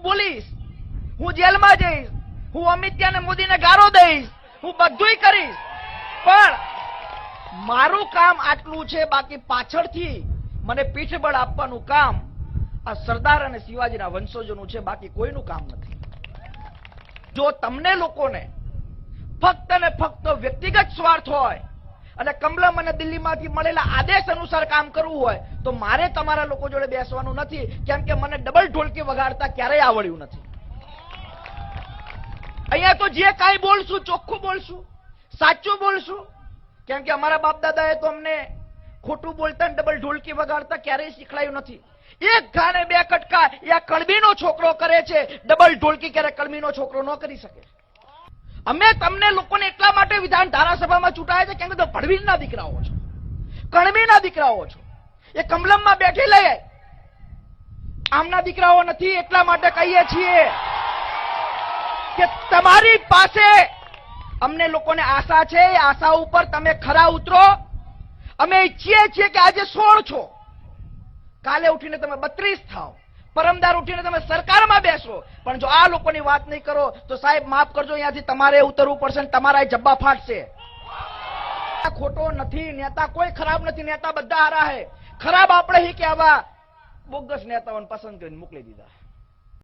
હું બોલીશ, હું જેલમાં જઈશ, હું અમિત શાહ ને મોદીને ગારો દઈશ, હું બધુંય કરીશ. પણ મારું કામ આટલું છે, બાકી પાછળથી મને પીઠબળ આપવાનું કામ આ સરદાર અને શિવાજીના વંશજોનું છે, બાકી કોઈનું કામ નથી. જો તમને લોકોને ફક્ત ને ફક્ત વ્યક્તિગત સ્વાર્થ હોય અને કમલમ અને દિલ્હીમાંથી મળેલા આદેશ અનુસાર કામ કરવું હોય, તો મારે તમારા લોકો જોડે બેસવાનું નથી, કેમ કે મને ડબલ ઢોલકી વગાડતા ક્યારેય આવડ્યું નથી. અહીંયા તો જે કાંઈ બોલશું, ચોખ્ખું બોલશું, સાચું બોલશું. કેમ કે અમારા બાપ દાદાએ તો અમને ખોટું બોલતા ને ડબલ ઢોલકી વગાડતા ક્યારેય શીખડાયું નથી. એક ઘાને બે કટકા એ આ કળબીનો છોકરો કરે છે, ડબલ ઢોલકી ક્યારે કળબીનો છોકરો ન કરી શકે. અમે તમને લોકોને એટલા માટે વિધાન ધારાસભામાં ચૂંટાયા છે કેમ કે ભડવીરના દીકરાઓ છો. કણબીના દીકરાઓ છો. એ કમલમમાં બેઠી લઈએ આમના દીકરાઓ નથી, એટલા માટે કહીએ છીએ કે તમારી પાસે અમને લોકોને આશા છે, એ આશા ઉપર તમે ખરા ઉતરો. અમે ઈચ્છીએ છીએ કે આજે સોળ છો. કાલે ઉઠીને તમે બત્રીસ થાવ પરમદાર ઉઠીને તમે સરકારમાં બેસો. પણ જો આ લોકોની વાત નહીં કરો, તો સાહેબ માફ કરજો, અહીંયાથી તમારે ઉતરવું પડશે તમારા જબ્બા ફાટશે. ખોટો નથી, નેતા કોઈ ખરાબ નથી, નેતા બધા હારા હે. ખરાબ આપણે હી કે બોગસ નેતાઓને પસંદ કરીને મોકલી દીધા.